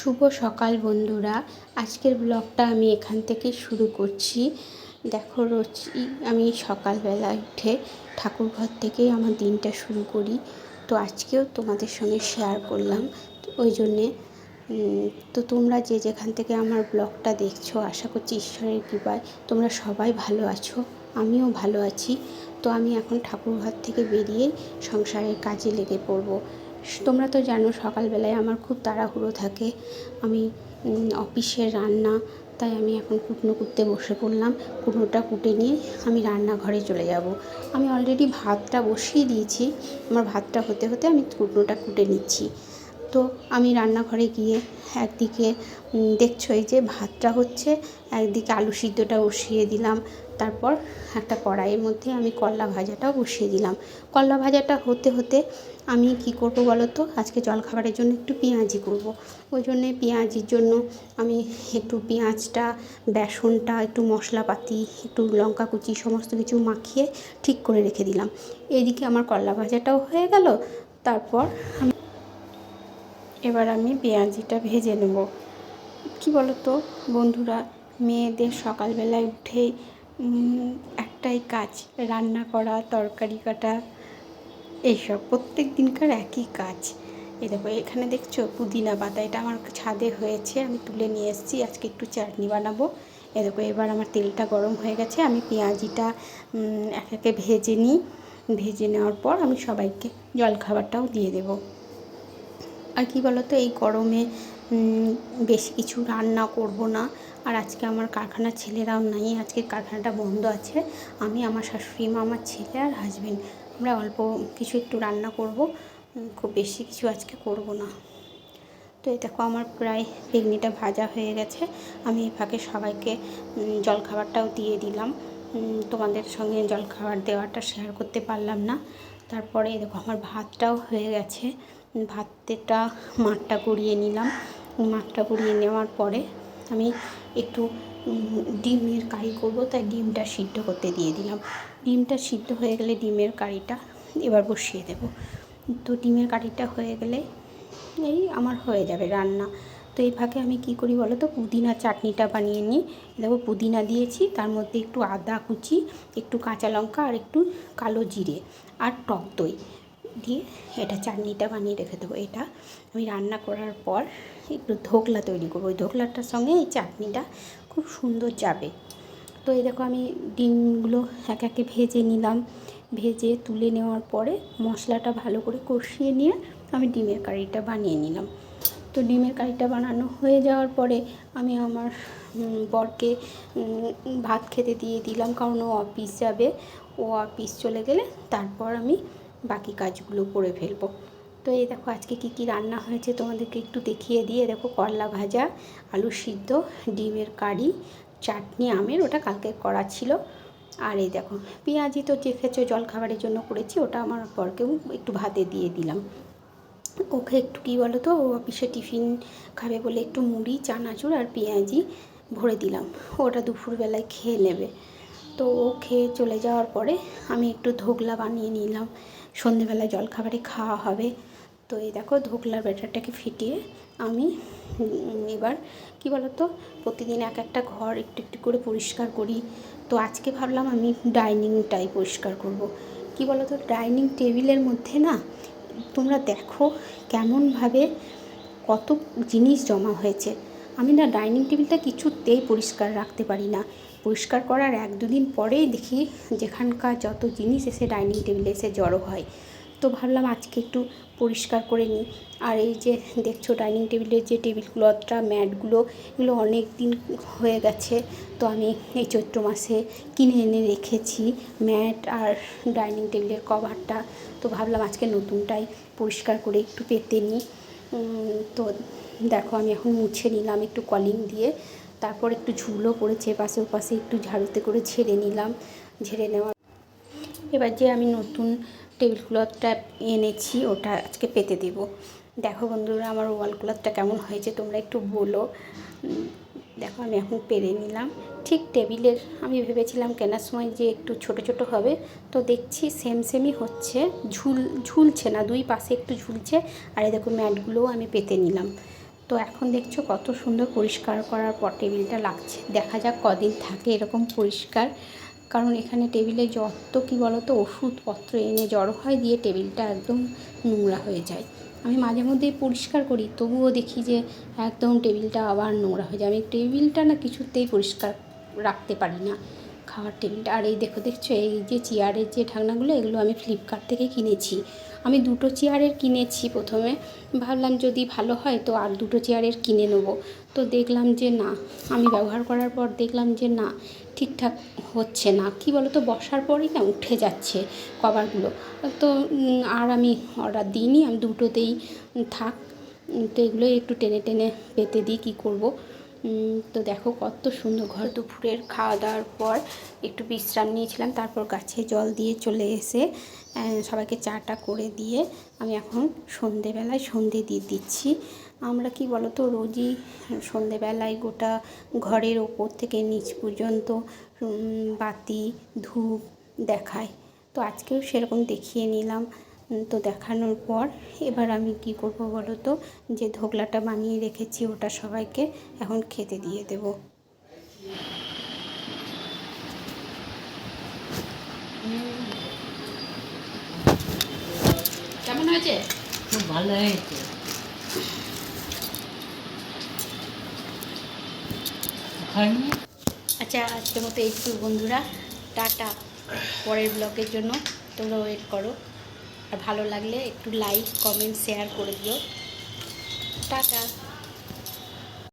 শুভ সকাল বন্ধুরা। আজকের ব্লগটা আমি এখান থেকে শুরু করছি। দেখো রোজই আমি সকালবেলা উঠে ঠাকুরঘর থেকেই আমার দিনটা শুরু করি। তো আজকেও তোমাদের সঙ্গে শেয়ার করলাম। ওই জন্যে তো তোমরা যে যেখান থেকে আমার ব্লগটা দেখছ, আশা করছি ঈশ্বরের কৃপায় তোমরা সবাই ভালো আছো, আমিও ভালো আছি। তো আমি এখন ঠাকুরঘর থেকে বেরিয়ে সংসারের কাজে লেগে পড়ব। তোমরা তো জানো সকালবেলায় আমার খুব তাড়াহুড়ো থাকে। আমি অফিসের রান্না, তাই আমি এখন কুটনো কুটতে বসে পড়লাম। কুটনোটা কুটে নিয়ে আমি রান্নাঘরে চলে যাব। আমি অলরেডি ভাতটা বসিয়ে দিয়েছি। আমার ভাতটা হতে হতে আমি কুটনোটা কুটে নিচ্ছি। তো আমি রান্নাঘরে গিয়ে একদিকে উম, দেখছ এই যে ভাতটা হচ্ছে একদিকে আলু সিদ্ধটা বসিয়ে দিলাম তারপর একটা কড়াইয়ের মধ্যে আমি করলা ভাজাটাও বসিয়ে দিলাম। করলা ভাজাটা হতে হতে আমি কি করব বলো তো? আজকে জলখাবারের জন্য একটু পেঁয়াজি করব। ওই জন্যে পেঁয়াজির জন্য আমি একটু পেঁয়াজটা বেসনটা একটু মশলাপাতি একটু লঙ্কা কুচি সমস্ত কিছু মাখিয়ে ঠিক করে রেখে দিলাম। এদিকে আমার করলা ভাজাটাও হয়ে গেল তারপর আমি এবার আমি পেঁয়াজিটা ভেজে নেব। কি বলো তো বন্ধুরা মেয়েদের সকালবেলায় উম, একটাই কাজ রান্না করা তরকারি কাটা এইসব। প্রত্যেক দিনকার একই কাজ। এই দেখো এখানে দেখছ পুদিনা পাতা। এটা আমার ছাদে হয়েছে আমি তুলে নিয়ে এসেছি। আজকে একটু চাটনি বানাবো। এ দেখো এবার আমার তেলটা গরম হয়ে গেছে। আমি পেঁয়াজিটা এক একে ভেজে নিই। ভেজে নেওয়ার পর আমি সবাইকে জলখাবারটাও দিয়ে দেবো। আর কি বলতো, এই গরমে বেশি কিছু রান্না করব না। আর আজকে আমার কারখানার ছেলেরাও নাই, আজকে কারখানাটা বন্ধ আছে। আমি, আমার শাশুড়ি মা, আমার ছেলে আর হাজবেন্ড আমরা অল্প কিছু একটু রান্না করব। খুব বেশি কিছু আজকে করব না। তো এই দেখো, আমার প্রায় বেগনিটা ভাজা হয়ে গেছে। আমি এই ফাঁকে সবাইকে জলখাবারটাও দিয়ে দিলাম। তোমাদের সঙ্গে জলখাবার দেওয়াটা শেয়ার করতে পারলাম না। তারপরে দেখো, আমার ভাতটাও হয়ে গেছে। ভাতটা, মাঠটা গড়িয়ে নিলাম। মাঠটা গড়িয়ে নেওয়ার পরে আমি একটু ডিমের কারি করব, তাই ডিমটা সিদ্ধ করতে দিয়ে দিলাম। ডিমটা সিদ্ধ হয়ে গেলে ডিমের কারিটা এবার বসিয়ে দেব। তো ডিমের কারিটা হয়ে গেলে এই আমার হয়ে যাবে রান্না। তো এই ফাঁকে আমি কি করি বলো তো? পুদিনা চাটনিটা বানিয়ে নিই। দেখো পুদিনা দিয়েছি, তার মধ্যে একটু আদা কুচি, একটু কাঁচা লঙ্কা আর একটু কালো জিরে আর টক দই। দিয়ে এটা চাটনিটা বানিয়ে রেখে দেবো। এটা আমি রান্না করার পর একটু ধোকলা তৈরি করব। ওই ধোকলাটার সঙ্গে এই চাটনিটা খুব সুন্দর যাবে। তো এই দেখো আমি ডিমগুলো এক একে ভেজে নিলাম। ভেজে তুলে নেওয়ার পরে মশলাটা ভালো করে কষিয়ে নিয়ে আমি ডিমের কারিটা বানিয়ে নিলাম। তো ডিমের কারিটা বানানো হয়ে যাওয়ার পরে আমি আমার বরকে ভাত খেতে দিয়ে দিলাম। কারণ ও অফিস যাবে। ও অফিস চলে গেলে তারপর আমি বাকি কাজগুলো করে ফেলব। তো এই দেখো আজকে কী কী রান্না হয়েছে তোমাদেরকে একটু দেখিয়ে দিয়ে দেখো, করলা ভাজা, আলু সিদ্ধ, ডিমের কারি, চাটনি, আমের, ওটা কালকে করা ছিল। আর এই দেখো পেঁয়াজি তো যে খেয়েছো জল খাবারের জন্য করেছি, ওটা আমার বরকেও একটু ভাতে দিয়ে দিলাম। ওকে একটু কী বলো তো, ও অফিসে টিফিন খাবে বলে একটু মুড়ি, চানাচুর আর পেঁয়াজি ভরে দিলাম। ওটা দুপুরবেলায় খেয়ে নেবে। তো ও খেয়ে চলে যাওয়ার পরে আমি একটু ধোকলা বানিয়ে নিলাম। সন্ধেবেলায় জলখাবারে খাওয়া হবে। তো এই দেখো ধোকলার ব্যাটারটাকে ফিটিয়ে আমি এবার কি বলতো, প্রতিদিন এক একটা ঘর একটু একটু করে পরিষ্কার করি। তো আজকে ভাবলাম আমি ডাইনিংটাই পরিষ্কার করব। কি বলতো, ডাইনিং টেবিলের মধ্যে না, তোমরা দেখো কেমনভাবে কত জিনিস জমা হয়েছে। আমি না ডাইনিং টেবিলটা কিছুতেই পরিষ্কার রাখতে পারি না। পরিষ্কার করার এক দুদিন পরেই দেখি যেখানকার যত জিনিস এসে ডাইনিং টেবিলে এসে জড়ো হয়। তো ভাবলাম আজকে একটু পরিষ্কার করে নিই। আর এই যে দেখছ ডাইনিং টেবিলের যে টেবিল ক্লথটা ম্যাটগুলো, এগুলো অনেক দিন হয়ে গেছে। তো আমি এই চৈত্র মাসে কিনে এনে রেখেছি ম্যাট আর ডাইনিং টেবিলের কভারটা। তো ভাবলাম আজকে নতুনটাই পরিষ্কার করে একটু পেতে নিই। তো দেখো আমি এখন মুছে নিলাম একটু কলিং দিয়ে। তারপর একটু ঝুলও পড়েছে পাশে ওপাশে একটু ঝাড়ুতে করে ঝেড়ে নিলাম, ঝেড়ে নেওয়ার এবার যে আমি নতুন টেবিল ক্লথটা এনেছি, ওটা আজকে পেতে দেব। দেখো বন্ধুরা, আমার ওয়াল ক্লথটা কেমন হয়েছে, তোমরা একটু বলো। দেখো, আমি এখন পেরে নিলাম। ঠিক টেবিলের আমি ভেবেছিলাম কেনার সময় যে একটু ছোট ছোট হবে, তো দেখছি সেম সেমই হচ্ছে, ঝুল, ঝুলছে না, দুই পাশে একটু ঝুলছে, আর এই দেখো ম্যাটগুলোও আমি পেতে নিলাম। তো এখন দেখছ কত সুন্দর পরিষ্কার করার পর টেবিলটা লাগছে। দেখা যাক কদিন থাকে এরকম পরিষ্কার। কারণ এখানে টেবিলে যত কী বলতো ওষুধপত্র এনে জড়ো হয় দিয়ে টেবিলটা একদম নোংরা হয়ে যায়। আমি মাঝে মধ্যেই পরিষ্কার করি, তবুও দেখি যে একদম টেবিলটা আবার নোংরা হয়ে যায়। আমি টেবিলটা না কিছুতেই পরিষ্কার রাখতে পারি না খাওয়ার টেবিলটা। আর এই দেখো, দেখছ এই যে চেয়ারের যে ঢাকনাগুলো, এগুলো আমি ফ্লিপকার্ট থেকে কিনেছি। আমি দুটো চেয়ারের কিনেছি প্রথমে। ভাবলাম যদি ভালো হয় তো আর দুটো চেয়ারের কিনে নেব। তো দেখলাম যে না, আমি ব্যবহার করার পর দেখলাম যে না, ঠিকঠাক হচ্ছে না। কি বলো তো বসার পরই না উঠে যাচ্ছে কভারগুলো। তো আর আমি অর্ডার দিইনি, আমি দুটোতেই থাক। তো এগুলো একটু টেনে টেনে পেতে দিই, কী করব। তো দেখো কত সুন্দর ঘর। দুপুরের খাওয়া দাওয়ার পর একটু বিশ্রাম নিয়েছিলাম, তারপর গাছে জল দিয়ে চলে এসে সবাইকে চাটা করে দিয়ে আমি এখন সন্ধেবেলায় সন্ধে দিয়ে দিচ্ছি। আমরা কি বলতো, রোজই সন্ধেবেলায় গোটা ঘরের ওপর থেকে নিচ পর্যন্ত বাতি, ধূপ দেখায়। তো আজকেও সেরকম দেখিয়ে নিলাম। তো দেখানোর পর এবার আমি কি করব বলো তো? যে ধোকলাটা বানিয়ে রেখেছি ওটা সবাইকে এখন খেতে দিয়ে দেব। কেমন হয়েছে? খুব ভালো হয়েছে। আচ্ছা আজকের মতো একটু বন্ধুরা। টাটা। পরের ব্লগের জন্য তোমরা ওয়েট করো। আর ভালো লাগলে একটু লাইক কমেন্ট শেয়ার করে দিও। টাটা।